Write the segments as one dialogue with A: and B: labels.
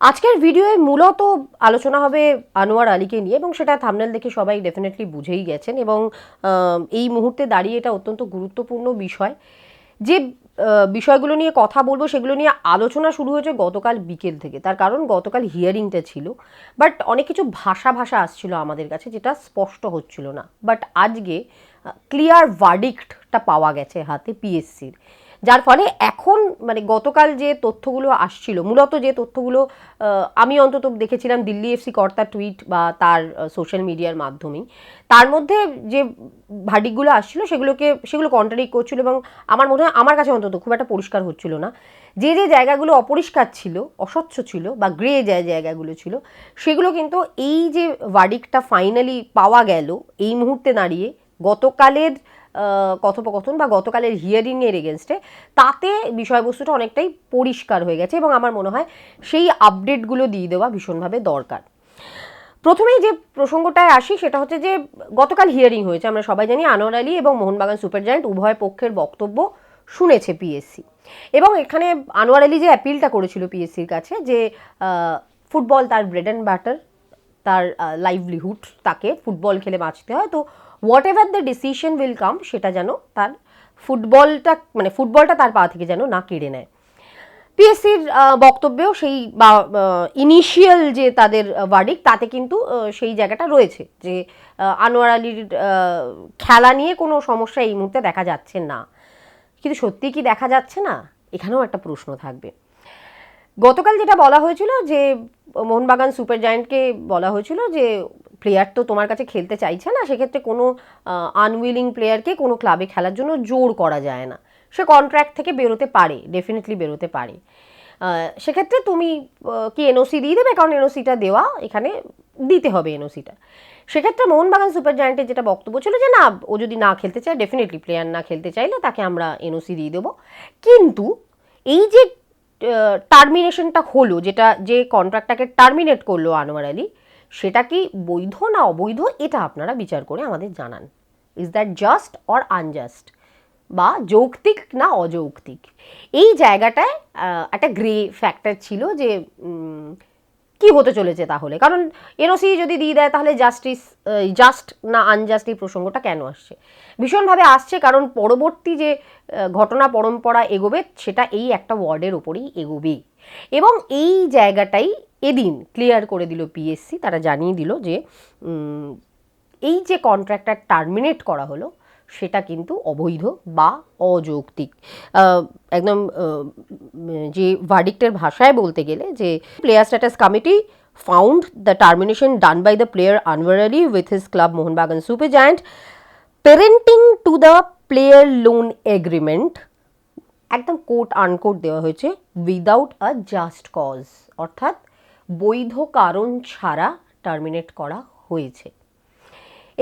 A: আজকের ভিডিওয়ে মূলত আলোচনা হবে আনোয়ার আলীকে নিয়ে এবং সেটা থামনেল দেখে সবাই ডেফিনেটলি বুঝেই গেছেন এবং এই মুহূর্তে দাঁড়িয়ে এটা অত্যন্ত গুরুত্বপূর্ণ বিষয়। যে বিষয়গুলো নিয়ে কথা বলব সেগুলো নিয়ে আলোচনা শুরু হয়েছে গতকাল বিকেল থেকে। তার কারণ গতকাল হিয়ারিংটা ছিল। বাট অনেক কিছু ভাষা ভাষা আসছিল আমাদের কাছে যেটা স্পষ্ট হচ্ছিল না। বাট আজকে ক্লিয়ার ভার্ডিক্টটা পাওয়া গেছে হাতে পিএসসির যার ফলে এখন মানে গতকাল যে তথ্যগুলো আসছিল, মূলত যে তথ্যগুলো আমি অন্তত দেখেছিলাম দিল্লি এফসি কর্তার টুইট বা তার সোশ্যাল মিডিয়ার মাধ্যমেই তার মধ্যে যে ভার্ডিকগুলো আসছিল সেগুলোকে, সেগুলো কন্ট্রাডিক করছিল এবং আমার মনে হয়, আমার কাছে অন্তত খুব একটা পরিষ্কার হচ্ছিল না। যে যে জায়গাগুলো অপরিষ্কার ছিল, অস্বচ্ছ ছিল বা গ্রে যে জায়গাগুলো ছিল, সেগুলো কিন্তু এই যে ভার্ডিকটা ফাইনালি পাওয়া গেল, এই মুহূর্তে দাঁড়িয়ে গতকালের কথোপকথন বা গতকালের হিয়ারিংয়ের এগেনস্টে তাতে বিষয়বস্তুটা অনেকটাই পরিষ্কার হয়ে গেছে এবং আমার মনে হয় সেই আপডেটগুলো দিয়ে দেওয়া ভীষণভাবে দরকার। প্রথমেই যে প্রসঙ্গটায় আসি সেটা হচ্ছে যে, গতকাল হিয়ারিং হয়েছে, আমরা সবাই জানি আনোয়ার আলী এবং মোহনবাগান সুপার জায়েন্ট উভয় পক্ষের বক্তব্য শুনেছে পিএসসি এবং এখানে আনোয়ার আলী যে অ্যাপিলটা করেছিল পিএসসির কাছে যে ফুটবল তার ব্রেড অ্যান্ড বাটার তার লাইভলিহুড তাকে ফুটবল খেলে বাঁচতে হয়। তো whatever the decision will come সেটা যেন তার ফুটবলটা মানে ফুটবলটা তার পা থেকে যেন না কেড়ে নেয়। পিএসসির বক্তব্যেও সেই, বা ইনিশিয়াল যে তাদের ভার্ডিক তাতে কিন্তু সেই জায়গাটা রয়েছে যে আনোয়ার আলীর খেলা নিয়ে কোনো সমস্যা এই মুহূর্তে দেখা যাচ্ছে না। কিন্তু সত্যি কি দেখা যাচ্ছে না? এখানেও একটা প্রশ্ন থাকবে। গতকাল যেটা বলা হয়েছিল যে মোহনবাগান সুপার জায়েন্টকে বলা হয়েছিল যে প্লেয়ার তো তোমার কাছে খেলতে চাইছে না, সেক্ষেত্রে কোনো আনউইলিং প্লেয়ারকে কোনো ক্লাবে খেলার জন্য জোর করা যায় না। সে কন্ট্রাক্ট থেকে বেরোতে পারে ডেফিনেটলি বেরোতে পারে। সেক্ষেত্রে তুমি কি এনওসি দিয়ে দেবে? কারণ এনওসিটা দেওয়া এখানে দিতে হবে এনওসিটা সেক্ষেত্রে মোহনবাগান সুপার জায়েন্টের যেটা বক্তব্য ছিল যে না, ও যদি না খেলতে চায় ডেফিনেটলি প্লেয়ার না খেলতে চাইলে তাকে আমরা এনওসি দিয়ে দেবো। কিন্তু এই যে টার্মিনেশনটা হলো, যেটা যে কন্ট্রাক্টটাকে টার্মিনেট করল আনোয়ার আলী, সেটা কি বৈধ না অবৈধ, এটা আপনারা বিচার করে আমাদের জানান। Is that just or unjust বা যৌক্তিক না অযৌক্তিক? এই জায়গাটায় একটা গ্রে ফ্যাক্টর ছিল যে কি হতে চলেছে তাহলে? কারণ এনওসি যদি দিয়ে দেয়, তাহলে জাস্টিস জাস্ট না আনজাস্ট এই প্রসঙ্গটা কেন আসছে? ভীষণভাবে আসছে কারণ পরবর্তী যে ঘটনা পরম্পরা এগোবে, সেটা এই একটা ওয়ার্ডের ওপরেই এগোবে এবং এই জায়গাটাই এদিন ক্লিয়ার করে দিল পিএসসি তারা জানিয়ে দিল যে এই যে কন্ট্রাক্টটা টার্মিনেট করা হলো সেটা কিন্তু অবৈধ বা অযৌক্তিক। একদম যে ভার্ডিক্টের ভাষায় বলতে গেলে যে player status committee found the termination done by the player Anwar Ali with his club Mohun Bagan super giant parenting to the player loan agreement একদম কোট আনকোট দেওয়া হয়েছে উইদাউট আ জাস্ট কজ অর্থাৎ বৈধ কারণ ছাড়া টার্মিনেট করা হয়েছে।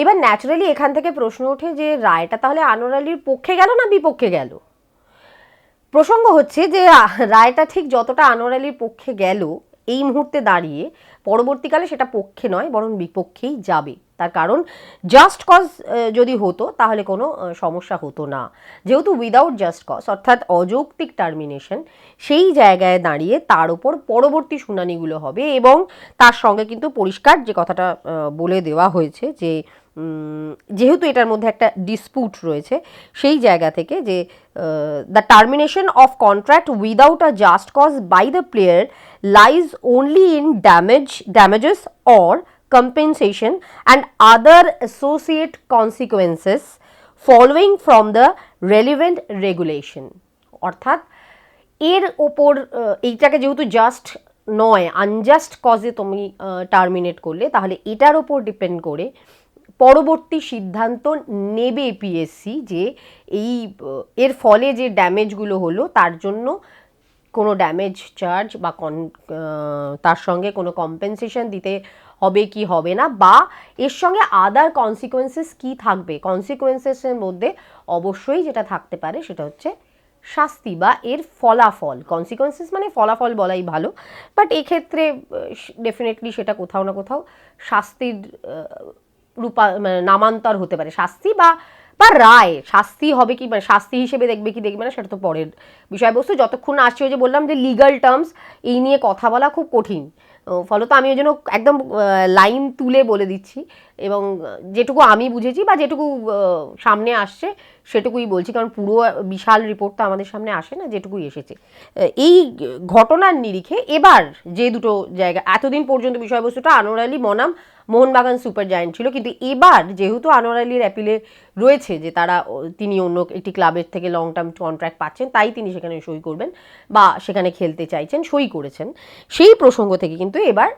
A: এবার ন্যাচারালি এখান থেকে প্রশ্ন ওঠে যে রায়টা তাহলে আনোয়ার আলীর পক্ষে গেল না বিপক্ষে গেল? প্রসঙ্গ হচ্ছে যে রায়টা ঠিক যতটা আনোয়ার আলীর পক্ষে গেল, এই মুহূর্তে দাঁড়িয়ে পরবর্তীকালে সেটা পক্ষে নয়, বরং বিপক্ষেই যাবে। তার কারণ জাস্ট কজ যদি হতো, তাহলে কোনো সমস্যা হতো না। যেহেতু উইদাউট জাস্ট কজ অর্থাৎ অযৌক্তিক টার্মিনেশন সেই জায়গায় দাঁড়িয়ে তার উপর পরবর্তী শুনানিগুলো হবে এবং তার সঙ্গে কিন্তু পরিষ্কার যে কথাটা বলে দেওয়া হয়েছে যে যেহেতু এটার মধ্যে একটা ডিসপুট রয়েছে, সেই জায়গা থেকে যে the termination of contract without a just cause by the player lies only in damage damages or compensation and other associate consequences following from the relevant regulation. অর্থাৎ, এর ওপর এইটাকে যেহেতু জাস্ট নয় আনজাস্ট কজে তুমি টার্মিনেট করলে, তাহলে এটার ওপর ডিপেন্ড করে পরবর্তী সিদ্ধান্ত নেবে পিএসসি যে এই এর ফলে যে ড্যামেজগুলো হলো, তার জন্য কোনো ড্যামেজ চার্জ বা কন তার সঙ্গে কোনো কম্পেনসেশন দিতে হবে কি হবে না, বা এর সঙ্গে আদার কনসিকোয়েন্সেস কি থাকবে? কনসিকোয়েন্সেসের মধ্যে অবশ্যই যেটা থাকতে পারে সেটা হচ্ছে শাস্তি বা এর ফলাফল। কনসিকোয়েন্সেস মানে ফলাফল বলাই ভালো বাট এক্ষেত্রে ডেফিনেটলি সেটা কোথাও না কোথাও শাস্তির রূপা মানে নামান্তর হতে পারে। শাস্তি বা বা রায়, শাস্তি হবে কি মানে শাস্তি হিসেবে দেখবে কি দেখবে না, সেটা তো পরের বিষয়বস্তু। যতক্ষণ আসছে যে বললাম যে লিগাল টার্মস এই নিয়ে কথা বলা খুব কঠিন। আহ, ফলত আমি ওই জন্য একদম লাইন তুলে বলে দিচ্ছি। এবং যেটুকু আমি বুঝেছি বা যেটুকু সামনে আসছে সেটুকুই বলছি। কারণ পুরো বিশাল রিপোর্ট তো আমাদের সামনে আসে না যেটুকুই এসেছে। এই ঘটনার নিরিখে এবার যে দুটো জায়গা এতদিন পর্যন্ত বিষয়বস্তুটা আনোয়ার আলী বনাম মোহনবাগান সুপার জায়েন্ট ছিল কিন্তু এবার যেহেতু আনোয়ার আলীর অ্যাপিলে রয়েছে যে তারা তিনি অন্য একটি ক্লাবের থেকে লং টার্ম কন্ট্রাক্ট পাচ্ছেন তাই তিনি সেখানে সই করবেন বা সেখানে খেলতে চাইছেন সই করেছেন। সেই প্রসঙ্গ থেকে কিন্তু এবার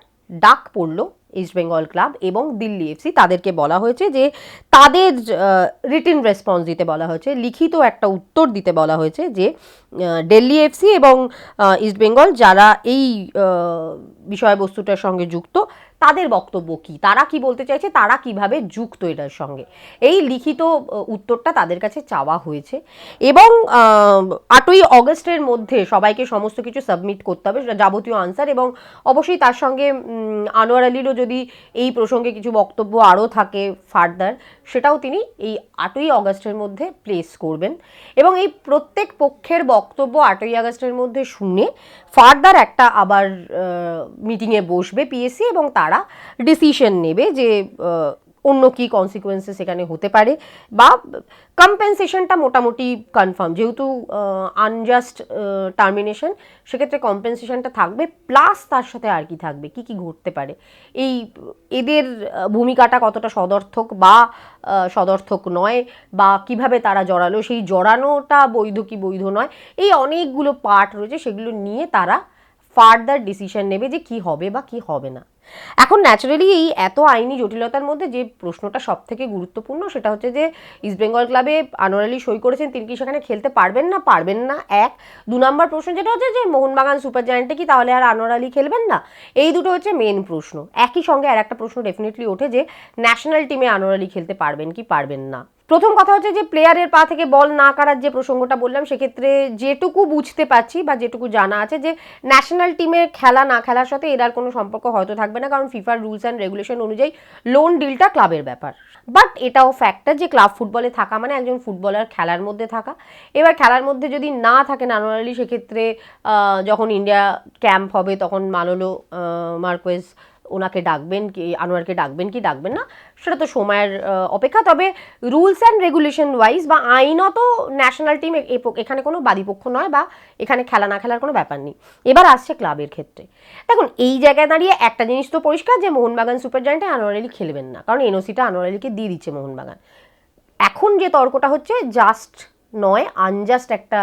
A: ডাক পড়ল ইস্ট বেঙ্গল ক্লাব এবং দিল্লি এফসি তাদেরকে বলা হয়েছে যে, তাদের রিটেন রেসপন্স দিতে বলা হয়েছে, লিখিত একটা উত্তর দিতে বলা হয়েছে যে দিল্লি এফসি এবং ইস্ট বেঙ্গল যারা এই বিষয়বস্তুটার সঙ্গে যুক্ত তাদের বক্তব্য কি? তারা কি বলতে চাইছে? তারা কীভাবে যুক্ত এটার সঙ্গে? এই লিখিত উত্তরটা তাদের কাছে চাওয়া হয়েছে। এবং আটই অগস্টের মধ্যে সবাইকে সমস্ত কিছু সাবমিট করতে হবে যাবতীয় আনসার এবং অবশ্যই তার সঙ্গে আনোয়ার আলীরও যদি এই প্রসঙ্গে কিছু বক্তব্য আরও থাকে ফার্দার সেটাও তিনি এই আটই অগস্টের মধ্যে প্লেস করবেন। এবং এই প্রত্যেক পক্ষের বক্তব্য আটই আগস্টের মধ্যে শুনে ফার্দার একটা আবার মিটিংয়ে বসবে পিএসসি এবং তারা ডিসিশন নেবে যে অন্য কি কনসিকুয়েন্সেস এখানে হতে পারে বা কম্পেনসেশনটা মোটামুটি কনফার্ম যেহেতু আনজাস্ট টার্মিনেশন সেক্ষেত্রে কম্পেনসেশনটা থাকবে প্লাস তার সাথে আর কি থাকবে, কি কি ঘটতে পারে। এই এদের ভূমিকাটা কতটা সদর্থক বা সদর্থক নয় বা কীভাবে তারা জড়ালো, সেই জড়ানোটা বৈধ কি বৈধ নয়, এই অনেকগুলো পার্ট রয়েছে, সেগুলো নিয়ে তারা ফার্দার ডিসিশন নেবে যে কি হবে বা কি হবে না। এখন ন্যাচারালি এই এত আইনি জটিলতার মধ্যে যে প্রশ্নটা সব থেকে গুরুত্বপূর্ণ সেটা হচ্ছে যে ইস্টবেঙ্গল ক্লাবে আনোয়ার আলী সই করেছেন, তিনি কি সেখানে খেলতে পারবেন না? পারবেন না। এক, দু নম্বর প্রশ্ন যেটা হচ্ছে যে মোহনবাগান সুপার জায়ান্টে কি তাহলে আর আনোয়ার আলী খেলবেন না? এই দুটো হচ্ছে মেন প্রশ্ন। একই সঙ্গে আর একটা প্রশ্ন ডেফিনেটলি ওঠে যে ন্যাশনাল টিমে আনোয়ার আলী খেলতে পারবেন কি পারবেন না? প্রথম কথা হচ্ছে যে প্লেয়ারের পা থেকে বল না কাড়ার যে প্রসঙ্গটা বললাম, সেক্ষেত্রে যেটুকু বুঝতে পারছি বা যেটুকু জানা আছে যে ন্যাশনাল টিমে খেলা না খেলার সাথে এর আর কোনো সম্পর্ক হয়তো থাকবে না, কারণ ফিফার রুলস অ্যান্ড রেগুলেশন অনুযায়ী লোন ডিলটা ক্লাবের ব্যাপার। বাট এটাও ফ্যাক্টর যে ক্লাব ফুটবলে থাকা মানে একজন ফুটবলার খেলার মধ্যে থাকা। এবার খেলার মধ্যে যদি না থাকেন আনোয়ার সেক্ষেত্রে যখন ইন্ডিয়া ক্যাম্প হবে তখন মানলো মার্কোয়েজ ওনাকে ডাকবেন কি, আনোয়ারকে ডাকবেন কি, ডাকবেন না, সেটা তো সময়ের অপেক্ষা। তবে রুলস অ্যান্ড রেগুলেশন ওয়াইজ বা আইনত ন্যাশনাল টিম এখানে কোনো বাদীপক্ষ নয় বা এখানে খেলা না খেলার কোনো ব্যাপার নেই। এবার আসছে ক্লাবের ক্ষেত্রে। দেখুন, এই জায়গায় দাঁড়িয়ে একটা জিনিস তো পরিষ্কার যে মোহনবাগান সুপার জায়েন্টে আনোয়ার আলী খেলবেন না। কারণ এনওসিটা আনোয়ার আলীকে দিয়ে দিচ্ছে মোহনবাগান। এখন যে তর্কটা হচ্ছে জাস্ট নয় আনজাস্ট একটা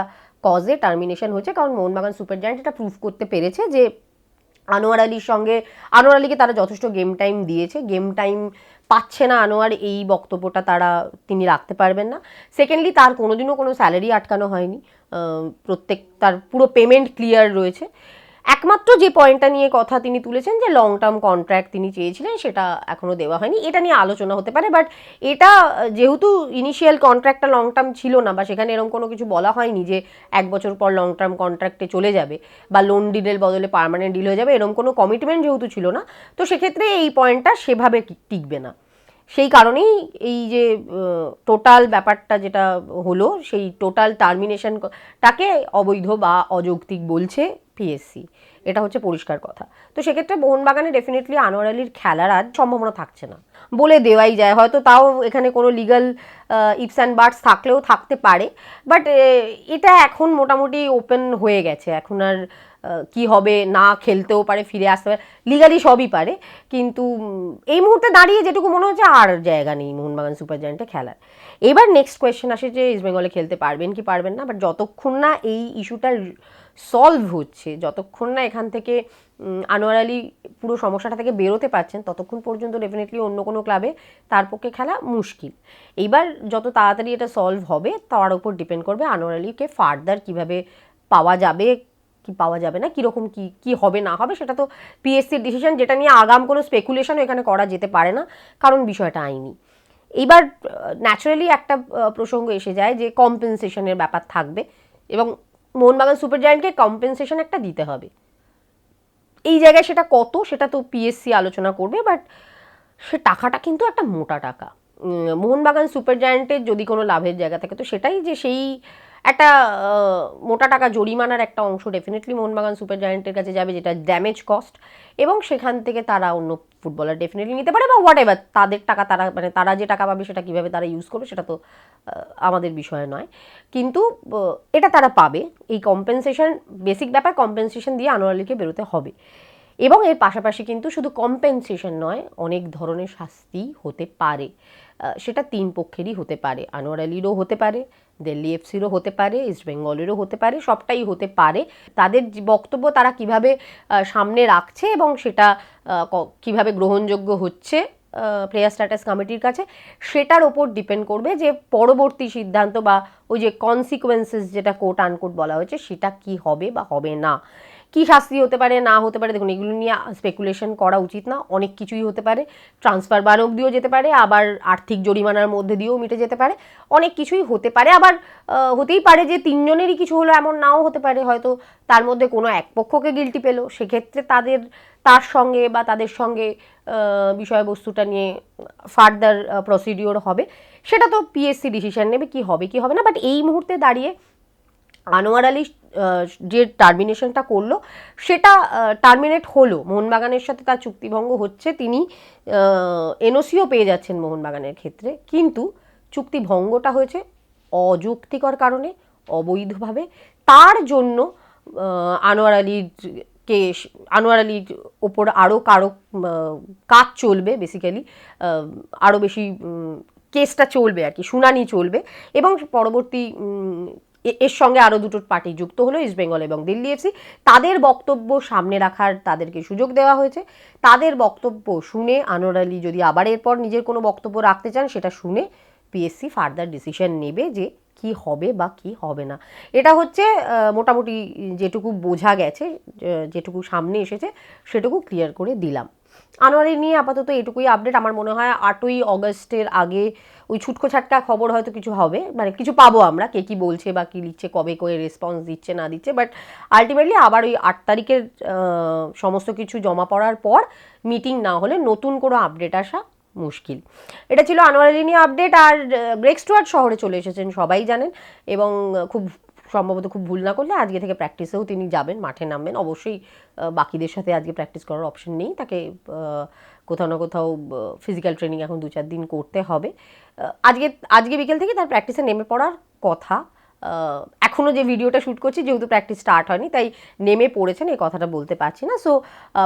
A: কজে টার্মিনেশন হচ্ছে। কারণ মোহনবাগান সুপার জায়েন্ট এটা প্রুফ করতে পেরেছে যে আনোয়ার আলীর সঙ্গে। আনোয়ার আলীকে তারা যথেষ্ট গেম টাইম দিয়েছে। গেম টাইম পাচ্ছে না আনোয়ার, এই বক্তব্যটা তারা, তিনি রাখতে পারবেন না। সেকেন্ডলি তার কোনোদিনও কোনো স্যালারি আটকানো হয়নি। প্রত্যেক, তার পুরো পেমেন্ট ক্লিয়ার রয়েছে। একমাত্র যে পয়েন্টটা নিয়ে কথা তিনি তুলেছেন যে লং টার্ম কন্ট্রাক্ট তিনি চেয়েছিলেন, সেটা এখনও দেওয়া হয়নি। এটা নিয়ে আলোচনা হতে পারে বাট এটা যেহেতু ইনিশিয়াল কন্ট্রাক্টটা লং টার্ম ছিল না, বা সেখানে এরকম কোনো কিছু বলা হয়নি যে এক বছর পর লং টার্ম কন্ট্রাক্টে চলে যাবে, বা লোন ডিলের বদলে পার্মানেন্ট ডিল হয়ে যাবে, এরকম কোনো কমিটমেন্ট যেহেতু ছিল না, তো সেক্ষেত্রে এই পয়েন্টটা সেভাবে টিকবে না। সেই কারণেই এই যে টোটাল ব্যাপারটা যেটা হলো, সেই টোটাল টার্মিনেশনটাকে অবৈধ বা অযৌক্তিক বলছে পিএসসি এটা হচ্ছে পরিষ্কার কথা। তো সেক্ষেত্রে মোহনবাগানে ডেফিনেটলি আনোয়ার আলীর খেলার আর সম্ভাবনা থাকছে না। বলে দেওয়াই যায়। হয়তো তাও এখানে কোনো লিগাল ইপস অ্যান্ড বার্ডস থাকলেও থাকতে পারে। বাট এটা এখন মোটামুটি ওপেন হয়ে গেছে। এখন আর কি হবে, না খেলতেও পারে, ফিরে আসতে পারে লিগালি সবই পারে, কিন্তু এই মুহূর্তে দাঁড়িয়ে যেটুকু মনে হচ্ছে আর জায়গা নেই মোহনবাগান সুপার জায়েন্টে খেলার। এবার নেক্সট কোয়েশ্চেন আসে যে ইস্টবেঙ্গলে খেলতে পারবেন কি পারবেন না? বাট যতক্ষণ না এই ইস্যুটা সলভ হচ্ছে, যতক্ষণ না এখান থেকে আনোয়ার আলী পুরো সমস্যাটা থেকে বেরোতে পারছেন, ততক্ষণ পর্যন্ত ডেফিনেটলি অন্য কোনো ক্লাবে তার পক্ষে খেলা মুশকিল। এইবার যত তাড়াতাড়ি এটা সলভ হবে, তার উপর ডিপেন্ড করবে আনোয়ার আলীকে ফার্দার কীভাবে পাওয়া যাবে কি পাওয়া যাবে না, কীরকম কি কি হবে না হবে সেটা তো পিএসসির ডিসিশন যেটা নিয়ে আগাম কোনো স্পেকুলেশনও এখানে করা যেতে পারে না, কারণ বিষয়টা আইনি। এইবার ন্যাচারালি একটা প্রসঙ্গ এসে যায় যে কম্পেনসেশনের ব্যাপার থাকবে এবং মোহনবাগান সুপার জায়ান্টকে কম্পেনসেশন একটা দিতে হবে। এই জায়গায় সেটা কত সেটা তো পিএসসি আলোচনা করবে বাট সে টাকাটা কিন্তু একটা মোটা টাকা। মোহনবাগান সুপার জায়ান্টের যদি কোনো লাভের জায়গা থাকে, তো সেটাই যে সেই একটা মোটা টাকা জরিমানার একটা অংশ ডেফিনেটলি মোহনবাগান সুপার জায়ান্টের কাছে যাবে, যেটা ড্যামেজ কস্ট এবং সেখান থেকে তারা অন্য ফুটবলার ডেফিনেটলি নিতে পারে, বা হোয়াট এভার তাদের টাকা তারা মানে তারা যে টাকা পাবে সেটা কীভাবে তারা ইউজ করবে সেটা তো আমাদের বিষয় নয়। কিন্তু এটা তারা পাবে, এই কম্পেনসেশন বেসিক ব্যাপার কম্পেনসেশন দিয়ে আনোয়ার আলীকে বেরোতে হবে। এবং এর পাশাপাশি কিন্তু শুধু কম্পেনসেশন নয়, অনেক ধরনের শাস্তি হতে পারে। সেটা তিন পক্ষেরই হতে পারে। আনোয়ার আলীরও হতে পারে, দিল্লি এফসিরও হতে পারে, ইস্ট বেঙ্গলেরও হতে পারে, সবটাই হতে পারে। তাদের বক্তব্য তারা কীভাবে সামনে রাখছে এবং সেটা কীভাবে গ্রহণযোগ্য হচ্ছে প্লেয়ার স্ট্যাটাস কমিটির কাছে, সেটার ওপর ডিপেন্ড করবে যে পরবর্তী সিদ্ধান্ত বা ওই যে কনসিকোয়েন্সেস যেটা কোট আনকোট বলা হয়েছে, সেটা কি হবে বা হবে না। কি শাস্তি হতে পারে, না হতে পারে, দেখুন, এগুলো নিয়ে স্পেকুলেশন করা উচিত না। অনেক কিছুই হতে পারে। ট্রান্সফার বান অব্দিও যেতে পারে, আবার আর্থিক জরিমানার মধ্যে দিয়েও মিটে যেতে পারে। অনেক কিছুই হতে পারে। আবার হতেই পারে যে তিনজনেরই কিছু হলো এমন নাও হতে পারে, হয়তো তার মধ্যে কোনো এক পক্ষকে গিলটি পেল। সেক্ষেত্রে তাদের, তার সঙ্গে বা তাদের সঙ্গে বিষয়বস্তুটা নিয়ে ফার্দার প্রসিডিওর হবে। সেটা তো পিএসসি ডিসিশন নেবে, কি হবে কি হবে না? বাট এই মুহূর্তে দাঁড়িয়ে আনোয়ার আলী যে টার্মিনেশনটা করল, সেটা টার্মিনেট হলো। মোহনবাগানের সাথে তার চুক্তিভঙ্গ হচ্ছে। তিনি এনওসিও পেয়ে যাচ্ছেন মোহনবাগানের ক্ষেত্রে। কিন্তু চুক্তিভঙ্গটা হয়েছে অযৌক্তিকর কারণে, অবৈধভাবে। তার জন্য আনোয়ার আলীকে আনোয়ার আলীর ওপর আরও কারও কাজ চলবে বেসিক্যালি আরও বেশি কেসটা চলবে আর কি, শুনানি চলবে। এবং পরবর্তী এর সঙ্গে আরও দুটো পার্টি যুক্ত হলো ইস্ট বেঙ্গল এবং দিল্লি এফসি তাদের বক্তব্য সামনে রাখার তাদেরকে সুযোগ দেওয়া হয়েছে। তাদের বক্তব্য শুনে আনোয়ার আলী যদি আবার এরপর নিজের কোনো বক্তব্য রাখতে চান, সেটা শুনে পিএসসি ফার্দার ডিসিশন নেবে যে কি হবে বা কি হবে না। এটা হচ্ছে মোটামুটি যেটুকু বোঝা গেছে যেটুকু সামনে এসেছে, সেটুকু ক্লিয়ার করে দিলাম। আনোয়ারি নিয়ে আপাতত এটুকুই আপডেট আমার মনে হয় আটই অগস্টের আগে ওই ছুটকো ছাটকা খবর হয়তো কিছু হবে। মানে কিছু পাবো আমরা, কে কি বলছে বা কী লিখছে, কবে করে রেসপন্স দিচ্ছে, না দিচ্ছে বাট আলটিমেটলি আবার ওই আট তারিখের সমস্ত কিছু জমা পড়ার পর মিটিং না হলে নতুন কোনো আপডেট আসা মুশকিল। এটা ছিল আনোয়ার নিয়ে আপডেট আর গ্রেক স্টুয়ার্ট শহরে চলে এসেছেন সবাই জানেন এবং খুব সম্ভবত খুব ভুল না করলে আজকে থেকে প্র্যাকটিসেও তিনি যাবেন মাঠে নামবেন। অবশ্যই বাকিদের সাথে আজকে প্র্যাকটিস করার অপশন নেই। তাকে কোথাও না কোথাও ফিজিক্যাল ট্রেনিং এখন দু চার দিন করতে হবে। আজকে আজকে বিকেল থেকে তার প্র্যাকটিসে নেমে পড়ার কথা। আহ, এখনও যে ভিডিওটা শ্যুট করছি যেহেতু প্র্যাকটিস স্টার্ট হয়নি তাই নেমে পড়েছেন এই কথাটা বলতে পারছি না। সো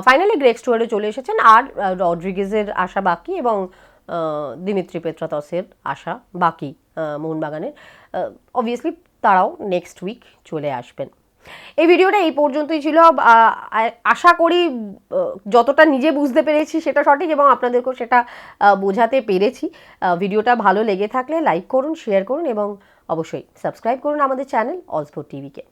A: ফাইনালি গ্রেক স্টুয়ার্ডে চলে এসেছেন আর রড্রিগেজের আশা বাকি এবং দিমিত্রি পেত্রাতসের আশা বাকি মোহনবাগানের। অবভিয়াসলি তারাও নেক্সট উইক চলে আসবেন। এই ভিডিওটা এই পর্যন্তই ছিল। আশা করি যতটা নিজে বুঝতে পেরেছি সেটা সঠিক এবং আপনাদেরকেও সেটা বোঝাতে পেরেছি। ভিডিওটা ভালো লেগে থাকলে লাইক করুন শেয়ার করুন এবং অবশ্যই সাবস্ক্রাইব করুন আমাদের চ্যানেল অলস্ফোর টিভিকে